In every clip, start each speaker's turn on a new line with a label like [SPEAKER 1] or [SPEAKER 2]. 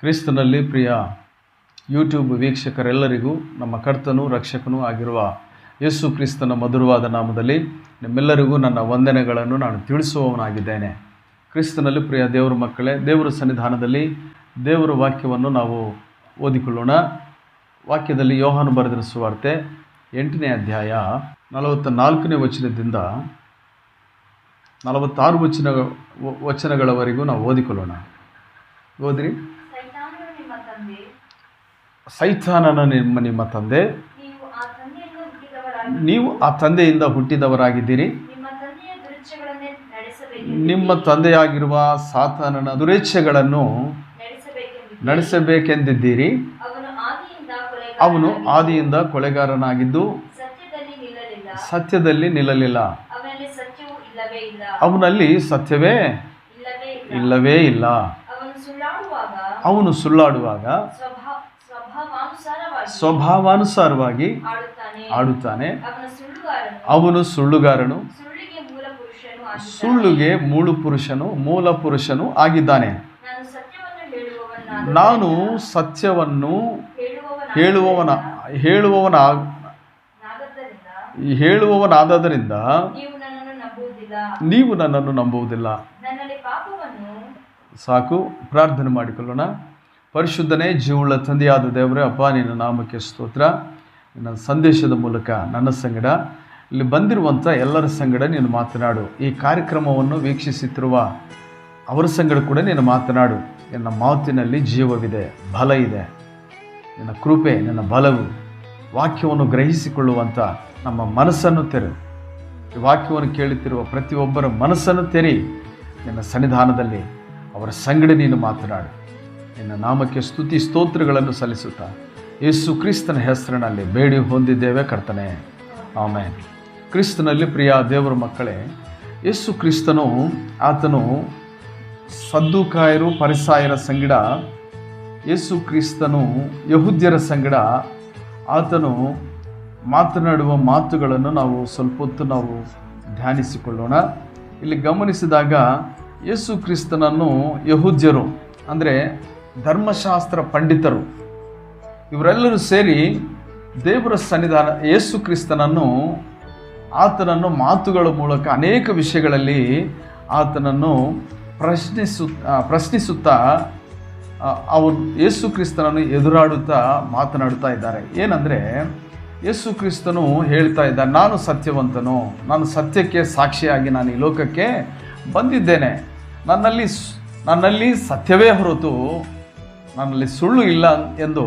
[SPEAKER 1] ಕ್ರಿಸ್ತನಲ್ಲಿ ಪ್ರಿಯ ಯೂಟ್ಯೂಬ್ ವೀಕ್ಷಕರೆಲ್ಲರಿಗೂ ನಮ್ಮ ಕರ್ತನೂ, ರಕ್ಷಕನೂ ಆಗಿರುವ ಯೇಸು ಕ್ರಿಸ್ತನ ಮಧುರವಾದ ನಾಮದಲ್ಲಿ ನಿಮ್ಮೆಲ್ಲರಿಗೂ ನನ್ನ ವಂದನೆಗಳನ್ನು ನಾನು ತಿಳಿಸುವವನಾಗಿದ್ದೇನೆ. ಕ್ರಿಸ್ತನಲ್ಲಿ ಪ್ರಿಯ ದೇವರ ಮಕ್ಕಳೇ, ದೇವರ ಸನ್ನಿಧಾನದಲ್ಲಿ ದೇವರ ವಾಕ್ಯವನ್ನು ನಾವು ಓದಿಕೊಳ್ಳೋಣ. ವಾಕ್ಯದಲ್ಲಿ ಯೋಹಾನು ಬರೆದಿರುವ ಸುವಾರ್ತೆ ಎಂಟನೇ ಅಧ್ಯಾಯ ನಲವತ್ತ ನಾಲ್ಕನೇ ವಚನದಿಂದ ನಲವತ್ತಾರು ವಚನ ವಚನಗಳವರೆಗೂ ನಾವು ಓದಿಕೊಳ್ಳೋಣ. ಓದಿರಿ.
[SPEAKER 2] ಸೈತಾನನ ನಿಮ್ಮ
[SPEAKER 1] ನಿಮ್ಮ ತಂದೆ.
[SPEAKER 2] ನೀವು ಆ
[SPEAKER 1] ತಂದೆಯಿಂದ ಹುಟ್ಟಿದವರಾಗಿದ್ದೀರಿ.
[SPEAKER 2] ನಿಮ್ಮ
[SPEAKER 1] ತಂದೆಯಾಗಿರುವ ಸಾತಾನನ ದುರೇಚ್ಛೆಗಳನ್ನು
[SPEAKER 2] ನಡೆಸಬೇಕೆಂದು
[SPEAKER 1] ನಡೆಸಬೇಕೆಂದಿದ್ದೀರಿ.
[SPEAKER 2] ಅವನು ಆದಿಯಿಂದ
[SPEAKER 1] ಕೊಳೆಗಾರನಾಗಿದ್ದು ಕೊಲೆಗಾರನಾಗಿದ್ದು
[SPEAKER 2] ಸತ್ಯದಲ್ಲಿ ನಿಲ್ಲಲಿಲ್ಲ. ಅವನಲ್ಲಿ ಸತ್ಯವು ಇಲ್ಲವೇ ಇಲ್ಲ. ಅವನು ಸುಳ್ಳಾಡುವಾಗ ಸ್ವಭಾವಾನುಸಾರವಾಗಿ ಆಡುತ್ತಾನೆ. ಅವನು ಸುಳ್ಳುಗಾರನು ಸುಳ್ಳಿಗೆ
[SPEAKER 1] ಮೂಳು ಪುರುಷನು ಮೂಲ ಪುರುಷನು ಆಗಿದ್ದಾನೆ.
[SPEAKER 2] ನಾನು ಸತ್ಯವನ್ನು ಹೇಳುವವನ
[SPEAKER 1] ಹೇಳುವವನ ಹೇಳುವವನಾದದರಿಂದ
[SPEAKER 2] ನೀವು ನನ್ನನ್ನು ನಂಬುವುದಿಲ್ಲ.
[SPEAKER 1] ಸಾಕು ಪ್ರಾರ್ಥನೆ ಮಾಡಿಕೊಳ್ಳೋಣ. ಪರಿಶುದ್ಧನೇ ಜೀವಳ ತಂದೆಯಾದ ದೇವರೇ, ಅಪ್ಪ, ನಿನ್ನ ನಾಮಕ್ಕೆ ಸ್ತೋತ್ರ. ನನ್ನ ಸಂದೇಶದ ಮೂಲಕ ನನ್ನ ಸಂಗಡ, ಇಲ್ಲಿ ಬಂದಿರುವಂಥ ಎಲ್ಲರ ಸಂಗಡ ನೀನು ಮಾತನಾಡು. ಈ ಕಾರ್ಯಕ್ರಮವನ್ನು ವೀಕ್ಷಿಸುತ್ತಿರುವ ಅವರ ಸಂಗಡ ಕೂಡ ನೀನು ಮಾತನಾಡು. ನಿನ್ನ ಮಾತಿನಲ್ಲಿ ಜೀವವಿದೆ, ಬಲ ಇದೆ. ನಿನ್ನ ಕೃಪೆ, ನಿನ್ನ ಬಲವು ವಾಕ್ಯವನ್ನು ಗ್ರಹಿಸಿಕೊಳ್ಳುವಂಥ ನಮ್ಮ ಮನಸ್ಸನ್ನು ತೆರೆ ಈ ವಾಕ್ಯವನ್ನು ಕೇಳುತ್ತಿರುವ ಪ್ರತಿಯೊಬ್ಬರ ಮನಸ್ಸನ್ನು ತೆರಿ ನಿನ್ನ ಸನ್ನಿಧಾನದಲ್ಲಿ ಅವರ ಸಂಗಡ ನೀನು ಮಾತನಾಡು. ನಿನ್ನ ನಾಮಕ್ಕೆ ಸ್ತುತಿ ಸ್ತೋತ್ರಗಳನ್ನು ಸಲ್ಲಿಸುತ್ತಾ ಯೇಸು ಕ್ರಿಸ್ತನ ಹೆಸರಿನಲ್ಲಿ ಬೇಡಿ ಹೊಂದಿದ್ದೇವೆ ಕರ್ತನೆ. ಆಮೇಲೆ ಕ್ರಿಸ್ತನಲ್ಲಿ ಪ್ರಿಯ ದೇವರ ಮಕ್ಕಳೇ, ಯೇಸು ಕ್ರಿಸ್ತನು ಆತನು ಸದ್ದುಕಾಯರು, ಪರಿಸಾಯರ ಸಂಗಡ, ಯೇಸು ಕ್ರಿಸ್ತನು ಯಹುದ್ಯರ ಸಂಗಡ ಆತನು ಮಾತನಾಡುವ ಮಾತುಗಳನ್ನು ನಾವು ಸ್ವಲ್ಪ ಹೊತ್ತು ನಾವು ಧ್ಯಾನಿಸಿಕೊಳ್ಳೋಣ. ಇಲ್ಲಿ ಗಮನಿಸಿದಾಗ ಯೇಸು ಕ್ರಿಸ್ತನನ್ನು ಯಹುದ್ಯರು, ಅಂದರೆ ಧರ್ಮಶಾಸ್ತ್ರ ಪಂಡಿತರು, ಇವರೆಲ್ಲರೂ ಸೇರಿ ದೇವರ ಸನ್ನಿಧಾನ, ಯೇಸು ಕ್ರಿಸ್ತನನ್ನು, ಆತನನ್ನು ಮಾತುಗಳ ಮೂಲಕ ಅನೇಕ ವಿಷಯಗಳಲ್ಲಿ ಆತನನ್ನು ಪ್ರಶ್ನಿಸು ಪ್ರಶ್ನಿಸುತ್ತಾ ಅವರು ಯೇಸು ಕ್ರಿಸ್ತನನ್ನು ಎದುರಾಡುತ್ತಾ ಮಾತನಾಡುತ್ತಾ ಇದ್ದಾರೆ. ಏನಂದರೆ, ಯೇಸು ಕ್ರಿಸ್ತನು ಹೇಳ್ತಾ ಇದ್ದ, ನಾನು ಸತ್ಯವಂತನು, ನಾನು ಸತ್ಯಕ್ಕೆ ಸಾಕ್ಷಿಯಾಗಿ ನಾನು ಈ ಲೋಕಕ್ಕೆ ಬಂದಿದ್ದೇನೆ. ನನ್ನಲ್ಲಿ ನನ್ನಲ್ಲಿ ಸತ್ಯವೇ ಹೊರತು ನನ್ನಲ್ಲಿ ಸುಳ್ಳು ಇಲ್ಲ ಎಂದು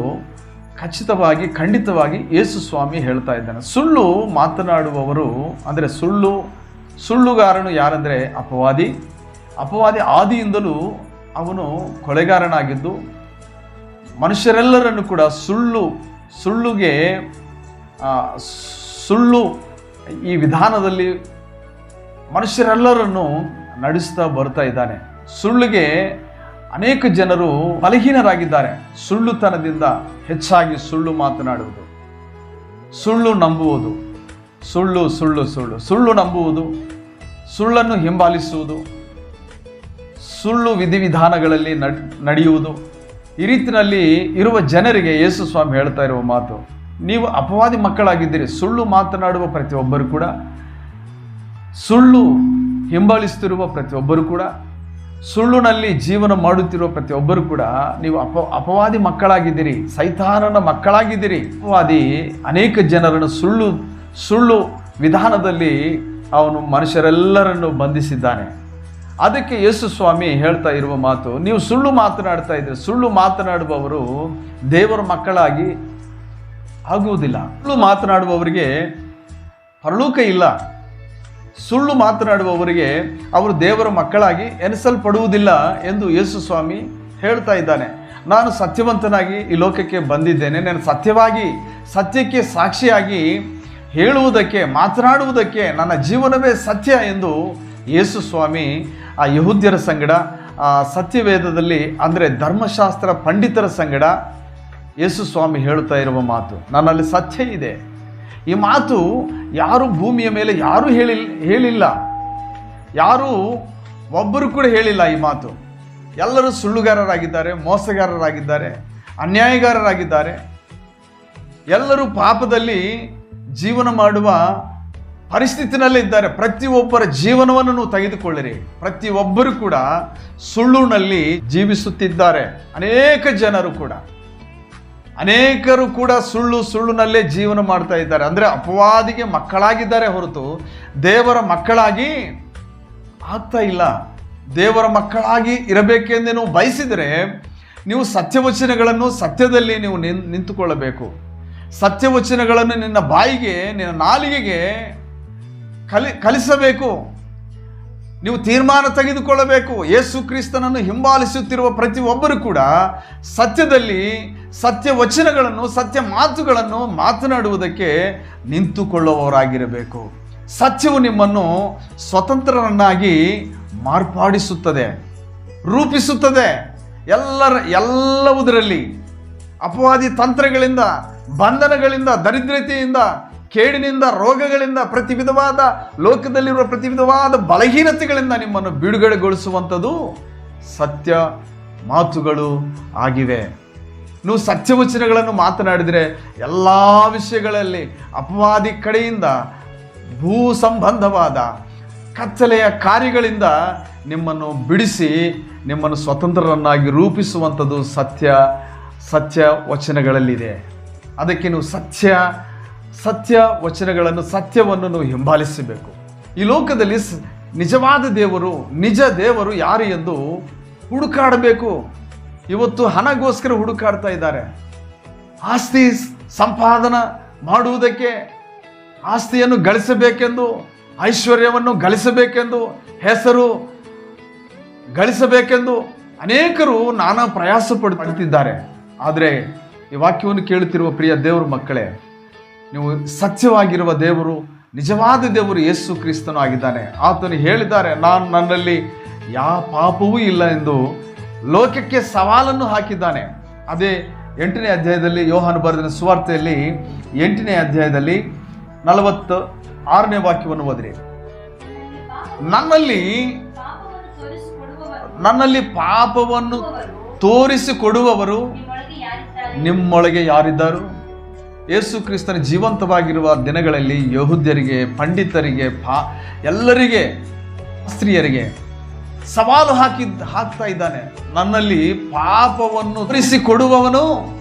[SPEAKER 1] ಖಚಿತವಾಗಿ, ಖಂಡಿತವಾಗಿ ಯೇಸು ಸ್ವಾಮಿ ಹೇಳ್ತಾ ಇದ್ದಾನೆ. ಸುಳ್ಳು ಮಾತನಾಡುವವರು ಅಂದರೆ ಸುಳ್ಳು, ಸುಳ್ಳುಗಾರನು ಯಾರಂದರೆ ಅಪವಾದಿ. ಅಪವಾದಿ ಆದಿಯಿಂದಲೂ ಅವನು ಕೊಲೆಗಾರನಾಗಿದ್ದು, ಮನುಷ್ಯರೆಲ್ಲರನ್ನು ಕೂಡ ಸುಳ್ಳು, ಸುಳ್ಳುಗೆ ಸುಳ್ಳು ಈ ವಿಧಾನದಲ್ಲಿ ಮನುಷ್ಯರೆಲ್ಲರನ್ನು ನಡೆಸ್ತಾ ಬರ್ತಾ ಇದ್ದಾನೆ. ಸುಳ್ಳಿಗೆ ಅನೇಕ ಜನರು ಬಲಹೀನರಾಗಿದ್ದಾರೆ. ಸುಳ್ಳುತನದಿಂದ ಹೆಚ್ಚಾಗಿ ಸುಳ್ಳು ಮಾತನಾಡುವುದು. ಸುಳ್ಳು ನಂಬುವುದು. ಸುಳ್ಳು ಸುಳ್ಳು ಸುಳ್ಳು. ಸುಳ್ಳು ನಂಬುವುದು. ಸುಳ್ಳನ್ನು ಹಿಂಬಾಲಿಸುವುದು. ಸುಳ್ಳು ವಿಧಿವಿಧಾನಗಳಲ್ಲಿ ನಡ್, ನಡೆಯುವುದು. ಈ ರೀತಿಯಲ್ಲಿ ಇರುವ ಜನರಿಗೆ ಯೇಸು ಸ್ವಾಮಿ ಹೇಳ್ತಾ ಇರುವ ಮಾತು, ನೀವು ಅಪವಾದಿ ಮಕ್ಕಳಾಗಿದ್ದೀರಿ. ಸುಳ್ಳು ಮಾತನಾಡುವ ಪ್ರತಿಯೊಬ್ಬರು ಕೂಡ, ಸುಳ್ಳು ಹಿಂಬಾಲಿಸ್ತಿರುವ ಪ್ರತಿಯೊಬ್ಬರು ಕೂಡ ಸುಳ್ಳಿನಲ್ಲಿ ಜೀವನ ಮಾಡುತ್ತಿರುವ ಪ್ರತಿಯೊಬ್ಬರು ಕೂಡ ನೀವು ಅಪ, ಅಪವಾದಿ ಮಕ್ಕಳಾಗಿದ್ದೀರಿ, ಸೈತಾನನ ಮಕ್ಕಳಾಗಿದ್ದೀರಿ, ಅಪವಾದಿ ಅನೇಕ ಜನರನ್ನು ಸುಳ್ಳು ಸುಳ್ಳು ವಿಧಾನದಲ್ಲಿ ಅವನು ಮನುಷ್ಯರೆಲ್ಲರನ್ನು ಬಂಧಿಸಿದ್ದಾನೆ. ಅದಕ್ಕೆ ಯೇಸು ಸ್ವಾಮಿ ಹೇಳ್ತಾ ಇರುವ ಮಾತು, ನೀವು ಸುಳ್ಳು ಮಾತನಾಡ್ತಾ ಇದ್ದೀರಿ ಸುಳ್ಳು ಮಾತನಾಡುವವರು ದೇವರ ಮಕ್ಕಳಾಗಿ ಆಗುವುದಿಲ್ಲ. ಸುಳ್ಳು ಮಾತನಾಡುವವರಿಗೆ ಪರಲೋಕ ಇಲ್ಲ. ಸುಳ್ಳು ಮಾತನಾಡುವವರಿಗೆ ಅವರು ದೇವರ ಮಕ್ಕಳಾಗಿ ಎನಿಸಲ್ಪಡುವುದಿಲ್ಲ ಎಂದು ಯೇಸು ಸ್ವಾಮಿ ಹೇಳ್ತಾ ಇದ್ದಾನೆ. ನಾನು ಸತ್ಯವಂತನಾಗಿ ಈ ಲೋಕಕ್ಕೆ ಬಂದಿದ್ದೇನೆ. ನಾನು ಸತ್ಯವಾಗಿ, ಸತ್ಯಕ್ಕೆ ಸಾಕ್ಷಿಯಾಗಿ ಹೇಳುವುದಕ್ಕೆ, ಮಾತನಾಡುವುದಕ್ಕೆ ನನ್ನ ಜೀವನವೇ ಸತ್ಯ ಎಂದು ಯೇಸು ಸ್ವಾಮಿ ಆ ಯಹುದ್ಯರ ಸಂಗಡ, ಆ ಸತ್ಯವೇದದಲ್ಲಿ ಅಂದರೆ ಧರ್ಮಶಾಸ್ತ್ರ ಪಂಡಿತರ ಸಂಗಡ ಯೇಸು ಸ್ವಾಮಿ ಹೇಳುತ್ತಾ ಇರುವ ಮಾತು. ನನ್ನಲ್ಲಿ ಸತ್ಯ ಇದೆ. ಈ ಮಾತು ಯಾರು ಭೂಮಿಯ ಮೇಲೆ ಯಾರೂ ಹೇಳಿ ಹೇಳಿಲ್ಲ. ಯಾರೂ ಒಬ್ಬರು ಕೂಡ ಹೇಳಿಲ್ಲ ಈ ಮಾತು. ಎಲ್ಲರೂ ಸುಳ್ಳುಗಾರರಾಗಿದ್ದಾರೆ, ಮೋಸಗಾರರಾಗಿದ್ದಾರೆ, ಅನ್ಯಾಯಗಾರರಾಗಿದ್ದಾರೆ. ಎಲ್ಲರೂ ಪಾಪದಲ್ಲಿ ಜೀವನ ಮಾಡುವ ಪರಿಸ್ಥಿತಿನಲ್ಲೇ ಇದ್ದಾರೆ. ಪ್ರತಿಯೊಬ್ಬರ ಜೀವನವನ್ನು ನೀವು ತೆಗೆದುಕೊಳ್ಳಿರಿ. ಪ್ರತಿಯೊಬ್ಬರು ಕೂಡ ಸುಳ್ಳುನಲ್ಲಿ ಜೀವಿಸುತ್ತಿದ್ದಾರೆ. ಅನೇಕ ಜನರು ಕೂಡ. ಅನೇಕರು ಕೂಡ ಸುಳ್ಳು ಸುಳ್ಳುನಲ್ಲೇ ಜೀವನ ಮಾಡ್ತಾ ಇದ್ದಾರೆ. ಅಂದರೆ ಅಪವಾದಿಗೆ ಮಕ್ಕಳಾಗಿದ್ದಾರೆ ಹೊರತು ದೇವರ ಮಕ್ಕಳಾಗಿ ಆಗ್ತಾ ಇಲ್ಲ. ದೇವರ ಮಕ್ಕಳಾಗಿ ಇರಬೇಕೆಂದು ನೀವು ಬಯಸಿದರೆ ನೀವು ಸತ್ಯವಚನಗಳನ್ನು ಸತ್ಯದಲ್ಲಿ ನೀವು ನಿಂತುಕೊಳ್ಳಬೇಕು. ಸತ್ಯವಚನಗಳನ್ನು ನಿನ್ನ ಬಾಯಿಗೆ, ನಿನ್ನ ನಾಲಿಗೆಗೆ ಕಲಿ, ಕಲಿಸಬೇಕು. ನೀವು ತೀರ್ಮಾನ ತೆಗೆದುಕೊಳ್ಳಬೇಕು. ಯೇಸು ಕ್ರಿಸ್ತನನ್ನು ಹಿಂಬಾಲಿಸುತ್ತಿರುವ ಪ್ರತಿಯೊಬ್ಬರು ಕೂಡ ಸತ್ಯದಲ್ಲಿ ಸತ್ಯ ವಚನಗಳನ್ನು ಸತ್ಯ ಮಾತುಗಳನ್ನು ಮಾತನಾಡುವುದಕ್ಕೆ ನಿಂತುಕೊಳ್ಳುವವರಾಗಿರಬೇಕು. ಸತ್ಯವು ನಿಮ್ಮನ್ನು ಸ್ವತಂತ್ರರನ್ನಾಗಿ ಮಾರ್ಪಾಡಿಸುತ್ತದೆ, ರೂಪಿಸುತ್ತದೆ. ಎಲ್ಲರ, ಎಲ್ಲವುದರಲ್ಲಿ ಅಪವಾದಿ ತಂತ್ರಗಳಿಂದ, ಬಂಧನಗಳಿಂದ, ದರಿದ್ರತೆಯಿಂದ, ಕೇಡಿನಿಂದ, ರೋಗಗಳಿಂದ ಪ್ರತಿ ವಿಧವಾದ ಲೋಕದಲ್ಲಿರುವ ಪ್ರತಿ ವಿಧವಾದ ಬಲಹೀನತೆಗಳಿಂದ ನಿಮ್ಮನ್ನು ಬಿಡುಗಡೆಗೊಳಿಸುವಂಥದ್ದು ಸತ್ಯ ಮಾತುಗಳು ಆಗಿವೆ. ನೀವು ಸತ್ಯವಚನಗಳನ್ನು ಮಾತನಾಡಿದರೆ ಎಲ್ಲ ವಿಷಯಗಳಲ್ಲಿ ಅಪವಾದಿ ಕಡೆಯಿಂದ ಭೂ ಸಂಬಂಧವಾದ ಕತ್ತಲೆಯ ಕಾರ್ಯಗಳಿಂದ ನಿಮ್ಮನ್ನು ಬಿಡಿಸಿ ನಿಮ್ಮನ್ನು ಸ್ವತಂತ್ರರನ್ನಾಗಿ ರೂಪಿಸುವಂಥದ್ದು ಸತ್ಯ ಸತ್ಯ ವಚನಗಳಲ್ಲಿದೆ ಅದಕ್ಕೆ ನೀವು ಸತ್ಯ ಸತ್ಯ ವಚನಗಳನ್ನು ಸತ್ಯವನ್ನು ನೀವು ಹಿಂಬಾಲಿಸಬೇಕು. ಈ ಲೋಕದಲ್ಲಿ ನಿಜವಾದ ದೇವರು, ನಿಜ ದೇವರು ಯಾರು ಎಂದು ಹುಡುಕಾಡಬೇಕು. ಇವತ್ತು ಹಣಗೋಸ್ಕರ ಹುಡುಕಾಡ್ತಾ ಇದ್ದಾರೆ. ಆಸ್ತಿ ಸಂಪಾದನ ಮಾಡುವುದಕ್ಕೆ ಆಸ್ತಿಯನ್ನು ಗಳಿಸಬೇಕೆಂದು, ಐಶ್ವರ್ಯವನ್ನು ಗಳಿಸಬೇಕೆಂದು, ಹೆಸರು ಗಳಿಸಬೇಕೆಂದು ಅನೇಕರು ನಾನಾ ಪ್ರಯಾಸ ಪಡ್ತಿದ್ದಾರೆ ಆದರೆ ಈ ವಾಕ್ಯವನ್ನು ಕೇಳುತ್ತಿರುವ ಪ್ರಿಯ ದೇವರು ಮಕ್ಕಳೇ, ನೀವು ಸತ್ಯವಾಗಿರುವ ದೇವರು, ನಿಜವಾದ ದೇವರು ಯೇಸು ಕ್ರಿಸ್ತನು ಆಗಿದ್ದಾನೆ. ಆತನು ಹೇಳಿದ್ದಾರೆ, ನಾನು ನನ್ನಲ್ಲಿ ಯಾವ ಪಾಪವೂ ಇಲ್ಲ ಎಂದು ಲೋಕಕ್ಕೆ ಸವಾಲನ್ನು ಹಾಕಿದ್ದಾನೆ. ಅದೇ ಎಂಟನೇ ಅಧ್ಯಾಯದಲ್ಲಿ ಯೋಹಾನು ಬರೆದಿನ ಸುವಾರ್ತೆಯಲ್ಲಿ ಎಂಟನೇ ಅಧ್ಯಾಯದಲ್ಲಿ ನಲವತ್ತು ಆರನೇ ವಾಕ್ಯವನ್ನು ಓದಿರಿ. ನನ್ನಲ್ಲಿ ನನ್ನಲ್ಲಿ ಪಾಪವನ್ನು ತೋರಿಸಿಕೊಡುವವರು
[SPEAKER 2] ನಿಮ್ಮೊಳಗೆ ಯಾರಿದ್ದಾರು?
[SPEAKER 1] ಯೇಸು ಕ್ರಿಸ್ತನ ಜೀವಂತವಾಗಿರುವ ದಿನಗಳಲ್ಲಿ ಯಹೂದ್ಯರಿಗೆ, ಪಂಡಿತರಿಗೆ, ಪಾ ಎಲ್ಲರಿಗೆ, ಸ್ತ್ರೀಯರಿಗೆ ಸವಾಲು ಹಾಕಿ ಹಾಕ್ತಾ ಇದ್ದಾನೆ. ನನ್ನಲ್ಲಿ ಪಾಪವನ್ನು ತೋರಿಸಿಕೊಡುವವನು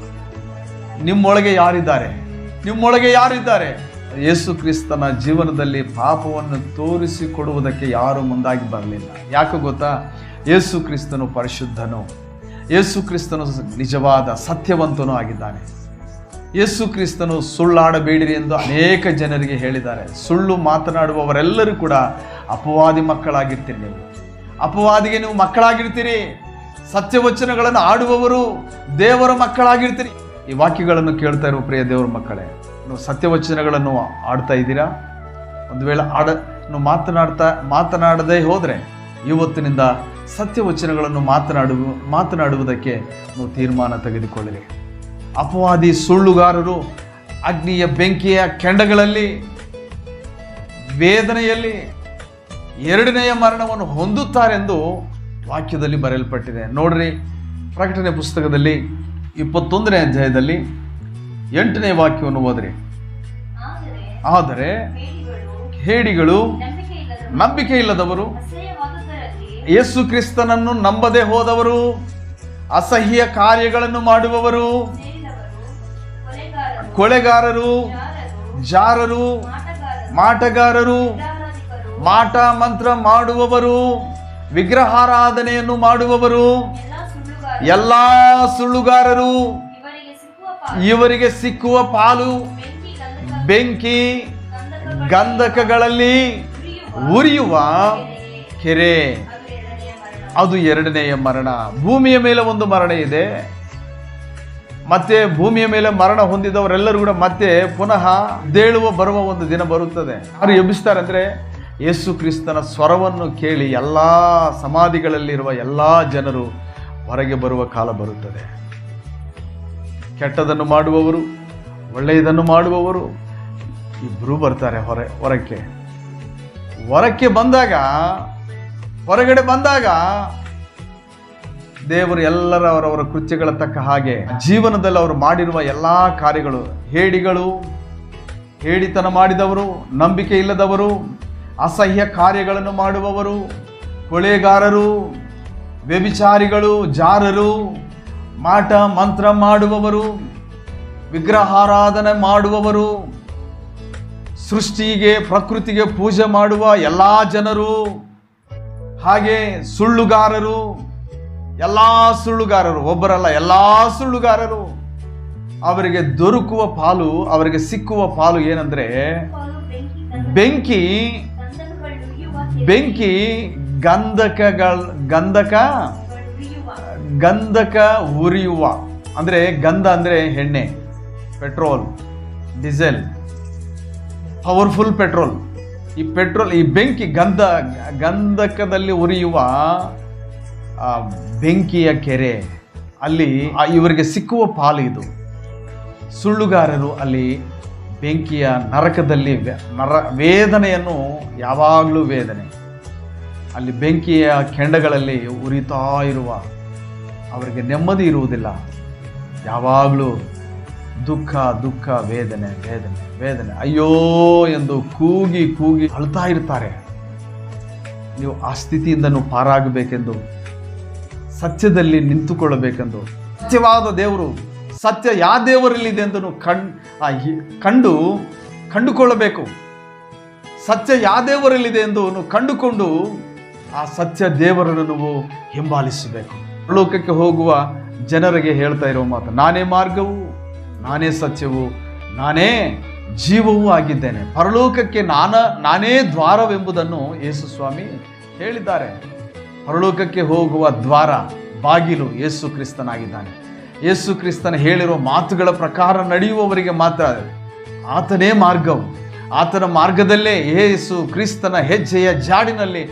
[SPEAKER 1] ನಿಮ್ಮೊಳಗೆ ಯಾರಿದ್ದಾರೆ? ನಿಮ್ಮೊಳಗೆ ಯಾರಿದ್ದಾರೆ? ಯೇಸು ಕ್ರಿಸ್ತನ ಜೀವನದಲ್ಲಿ ಪಾಪವನ್ನು ತೋರಿಸಿಕೊಡುವುದಕ್ಕೆ ಯಾರು ಮುಂದಾಗಿ ಬರಲಿಲ್ಲ. ಯಾಕೆ ಗೊತ್ತಾ? ಯೇಸು ಕ್ರಿಸ್ತನು ಪರಿಶುದ್ಧನು. ಯೇಸು ಕ್ರಿಸ್ತನು ನಿಜವಾದ ಸತ್ಯವಂತನೂ ಆಗಿದ್ದಾನೆ. ಯೇಸು ಕ್ರಿಸ್ತನು ಸುಳ್ಳಾಡಬೇಡಿರಿ ಎಂದು ಅನೇಕ ಜನರಿಗೆ ಹೇಳಿದ್ದಾರೆ. ಸುಳ್ಳು ಮಾತನಾಡುವವರೆಲ್ಲರೂ ಕೂಡ ಅಪವಾದಿ ಮಕ್ಕಳಾಗಿರ್ತೀರಿ ನೀವು ಅಪವಾದಿಗೆ ನೀವು ಮಕ್ಕಳಾಗಿರ್ತೀರಿ, ಸತ್ಯವಚನಗಳನ್ನು ಆಡುವವರು ದೇವರ ಮಕ್ಕಳಾಗಿರ್ತೀರಿ. ಈ ವಾಕ್ಯಗಳನ್ನು ಕೇಳ್ತಾ ಇರುವ ಪ್ರಿಯ ದೇವರ ಮಕ್ಕಳೇ, ನೀವು ಸತ್ಯವಚನಗಳನ್ನು ಆಡ್ತಾ ಇದ್ದೀರಾ? ಒಂದು ವೇಳೆ ಆಡ, ನೀವು ಮಾತನಾಡ್ತಾ, ಮಾತನಾಡದೇ ಹೋದರೆ ಇವತ್ತಿನಿಂದ ಸತ್ಯವಚನಗಳನ್ನು ಮಾತನಾಡುವ, ಮಾತನಾಡುವುದಕ್ಕೆ ನೀವು ತೀರ್ಮಾನ ತೆಗೆದುಕೊಳ್ಳಿರಿ. ಅಪವಾದಿ ಸುಳ್ಳುಗಾರರು ಅಗ್ನಿಯ ಬೆಂಕಿಯ ಕೆಂಡಗಳಲ್ಲಿ, ವೇದನೆಯಲ್ಲಿ ಎರಡನೆಯ ಮರಣವನ್ನು ಹೊಂದುತ್ತಾರೆಂದು ವಾಕ್ಯದಲ್ಲಿ ಬರೆಯಲ್ಪಟ್ಟಿದೆ. ನೋಡ್ರಿ, ಪ್ರಕಟಣೆ ಪುಸ್ತಕದಲ್ಲಿ ಇಪ್ಪತ್ತೊಂದನೇ ಅಧ್ಯಾಯದಲ್ಲಿ ಎಂಟನೇ ವಾಕ್ಯವನ್ನು ಓದ್ರಿ.
[SPEAKER 2] ಆದರೆ ಹೇಡಿಗಳು ನಂಬಿಕೆ ಇಲ್ಲದ
[SPEAKER 1] ನಂಬಿಕೆ ಇಲ್ಲದವರು ಯೇಸು ಕ್ರಿಸ್ತನನ್ನು ನಂಬದೆ ಹೋದವರು, ಅಸಹ್ಯ ಕಾರ್ಯಗಳನ್ನು ಮಾಡುವವರು ಕೊಳೆಗಾರರು
[SPEAKER 2] ಜಾರರು, ಮಾಟಗಾರರು
[SPEAKER 1] ಮಾಟ ಮಂತ್ರ ಮಾಡುವವರು ವಿಗ್ರಹಾರಾಧನೆಯನ್ನು ಮಾಡುವವರು
[SPEAKER 2] ಎಲ್ಲ ಸುಳ್ಳುಗಾರರು. ಇವರಿಗೆ ಸಿಕ್ಕುವ ಪಾಲು. ಬೆಂಕಿ ಗಂಧಕ
[SPEAKER 1] ಬೆಂಕಿ
[SPEAKER 2] ಗಂಧಕಗಳ
[SPEAKER 1] ಗಂಧಕಗಳಲ್ಲಿ
[SPEAKER 2] ಉರಿಯುವ
[SPEAKER 1] ಕೆರೆ.
[SPEAKER 2] ಅದು ಎರಡನೆಯ ಮರಣ
[SPEAKER 1] ಅದು ಎರಡನೆಯ ಮರಣ. ಭೂಮಿಯ ಮೇಲೆ ಒಂದು ಮರಣ ಇದೆ. ಮತ್ತೆ ಭೂಮಿಯ ಮೇಲೆ ಮರಣ ಹೊಂದಿದವರೆಲ್ಲರೂ ಕೂಡ ಮತ್ತೆ ಪುನಃ ದೇಳುವ ಬರುವ ಒಂದು ದಿನ ಬರುತ್ತದೆ. ಅವರು ಎಬ್ಬಿಸ್ತಾರೆ ಅಂದ್ರೆ ಯೇಸು ಕ್ರಿಸ್ತನ ಸ್ವರವನ್ನು ಕೇಳಿ ಎಲ್ಲ ಸಮಾಧಿಗಳಲ್ಲಿರುವ ಎಲ್ಲ ಜನರು ಹೊರಗೆ ಬರುವ ಕಾಲ ಬರುತ್ತದೆ. ಕೆಟ್ಟದನ್ನು ಮಾಡುವವರು, ಒಳ್ಳೆಯದನ್ನು ಮಾಡುವವರು ಇಬ್ಬರೂ ಬರ್ತಾರೆ ಹೊರ, ಹೊರಕ್ಕೆ. ಹೊರಕ್ಕೆ ಬಂದಾಗ, ಹೊರಗಡೆ ಬಂದಾಗ ದೇವರು ಎಲ್ಲರ ಅವರವರ ಕೃತ್ಯಗಳ ತಕ್ಕ ಹಾಗೆ ಜೀವನದಲ್ಲಿ ಅವರು ಮಾಡಿರುವ ಎಲ್ಲ ಕಾರ್ಯಗಳು, ಹೇಡಿಗಳು, ಹೇಡಿತನ ಮಾಡಿದವರು, ನಂಬಿಕೆ ಇಲ್ಲದವರು ಅಸಹ್ಯ ಕಾರ್ಯಗಳನ್ನು ಮಾಡುವವರು ಕೊಳೆಗಾರರು ವ್ಯಭಿಚಾರಿಗಳು ಜಾರರು ಮಾಟ ಮಂತ್ರ ಮಾಡುವವರು ವಿಗ್ರಹಾರಾಧನೆ ಮಾಡುವವರು ಸೃಷ್ಟಿಗೆ ಪ್ರಕೃತಿಗೆ ಪೂಜೆ ಮಾಡುವ ಎಲ್ಲ ಜನರು ಹಾಗೆ ಸುಳ್ಳುಗಾರರು ಎಲ್ಲ ಸುಳ್ಳುಗಾರರು ಒಬ್ಬರಲ್ಲ ಎಲ್ಲ ಸುಳ್ಳುಗಾರರು ಅವರಿಗೆ ದೊರಕುವ ಪಾಲು ಅವರಿಗೆ ಸಿಕ್ಕುವ ಪಾಲು ಏನಂದ್ರೆ
[SPEAKER 2] ಬೆಂಕಿ
[SPEAKER 1] ಬೆಂಕಿ,
[SPEAKER 2] ಗಂಧಕಗಳ,
[SPEAKER 1] ಗಂಧಕ ಗಂಧಕ ಉರಿಯುವ. ಅಂದರೆ ಗಂಧ ಅಂದರೆ ಎಣ್ಣೆ, ಪೆಟ್ರೋಲ್, ಡೀಸೆಲ್, ಪವರ್ಫುಲ್ ಪೆಟ್ರೋಲ್. ಈ ಪೆಟ್ರೋಲ್, ಈ ಬೆಂಕಿ ಗಂಧ, ಗಂಧಕದಲ್ಲಿ ಉರಿಯುವ ಬೆಂಕಿಯ ಕೆರೆ, ಅಲ್ಲಿ ಇವರಿಗೆ ಸಿಕ್ಕುವ ಪಾಲು ಇದು. ಸುಳ್ಳುಗಾರರು ಅಲ್ಲಿ ಬೆಂಕಿಯ ನರಕದಲ್ಲಿ ನರ ವೇದನೆಯನ್ನು ಯಾವಾಗಲೂ ವೇದನೆ. ಅಲ್ಲಿ ಬೆಂಕಿಯ ಕೆಂಡಗಳಲ್ಲಿ ಉರಿತಾ ಇರುವ ಅವರಿಗೆ ನೆಮ್ಮದಿ ಇರುವುದಿಲ್ಲ. ಯಾವಾಗಲೂ ದುಃಖ ದುಃಖ, ವೇದನೆ ವೇದನೆ ವೇದನೆ. ಅಯ್ಯೋ ಎಂದು ಕೂಗಿ ಕೂಗಿ ಅಳ್ತಾ ಇರ್ತಾರೆ. ನೀವು ಆ ಸ್ಥಿತಿಯಿಂದನೂ ಪಾರಾಗಬೇಕೆಂದು, ಸತ್ಯದಲ್ಲಿ ನಿಂತುಕೊಳ್ಳಬೇಕೆಂದು. ಸತ್ಯವಾದ ದೇವರು ಸತ್ಯ ಯಾವ ದೇವರಲ್ಲಿದೆ ಅಂತ ಕಂಡು ಕಂಡುಕೊಳ್ಳಬೇಕು. ಸತ್ಯ ಯಾವ ದೇವರಲ್ಲಿದೆ ಎಂದು ಕಂಡುಕೊಂಡು ಆ ಸತ್ಯ ದೇವರನ್ನು ನೀವು ಹಿಂಬಾಲಿಸಬೇಕು. ಲೋಕಕ್ಕೆ ಹೋಗುವ ಜನರಿಗೆ ಹೇಳ್ತಾ ಇರೋ ಮಾತು, ನಾನೇ ಮಾರ್ಗವು, ನಾನೇ ಸತ್ಯವು, ನಾನೇ ಜೀವವೂ ಆಗಿದ್ದೇನೆ. ಪರಲೋಕಕ್ಕೆ ನಾನ, ನಾನೇ ದ್ವಾರವೆಂಬುದನ್ನು ಯೇಸು ಸ್ವಾಮಿ ಹೇಳಿದ್ದಾರೆ. ಪರಲೋಕಕ್ಕೆ ಹೋಗುವ ದ್ವಾರ ಬಾಗಿಲು ಯೇಸು ಕ್ರಿಸ್ತನಾಗಿದ್ದಾನೆ. ಯೇಸು ಕ್ರಿಸ್ತನ ಹೇಳಿರೋ ಮಾತುಗಳ ಪ್ರಕಾರ ನಡೆಯುವವರಿಗೆ ಮಾತ್ರ ಆತನೇ ಮಾರ್ಗವು. ಆತನ ಮಾರ್ಗದಲ್ಲೇ ಯೇಸು ಕ್ರಿಸ್ತನ ಹೆಜ್ಜೆಯ ಜಾಡಿನಲ್ಲಿ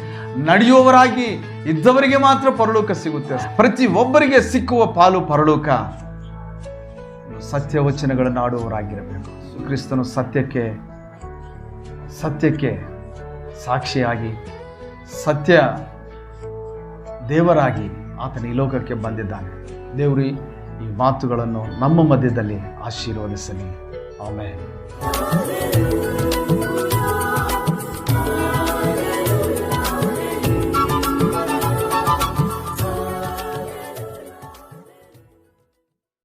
[SPEAKER 1] ನಡೆಯುವವರಾಗಿ ಇದ್ದವರಿಗೆ ಮಾತ್ರ ಪರಲೋಕ ಸಿಗುತ್ತೆ. ಪ್ರತಿ ಒಬ್ಬರಿಗೆ ಸಿಕ್ಕುವ ಪಾಲು ಪರಲೋಕ. ಸತ್ಯವಚನಗಳನ್ನು ಆಡುವವರಾಗಿರಬೇಕು. ಕ್ರಿಸ್ತನು ಸತ್ಯಕ್ಕೆ ಸತ್ಯಕ್ಕೆ ಸಾಕ್ಷಿಯಾಗಿ, ಸತ್ಯ ದೇವರಾಗಿ ಆತನ ಈ ಲೋಕಕ್ಕೆ ಬಂದಿದ್ದಾನೆ. ದೇವರು ಈ ಮಾತುಗಳನ್ನು ನಮ್ಮ ಮಧ್ಯದಲ್ಲಿ ಆಶೀರ್ವದಿಸಲಿ. ಆಮೇಲೆ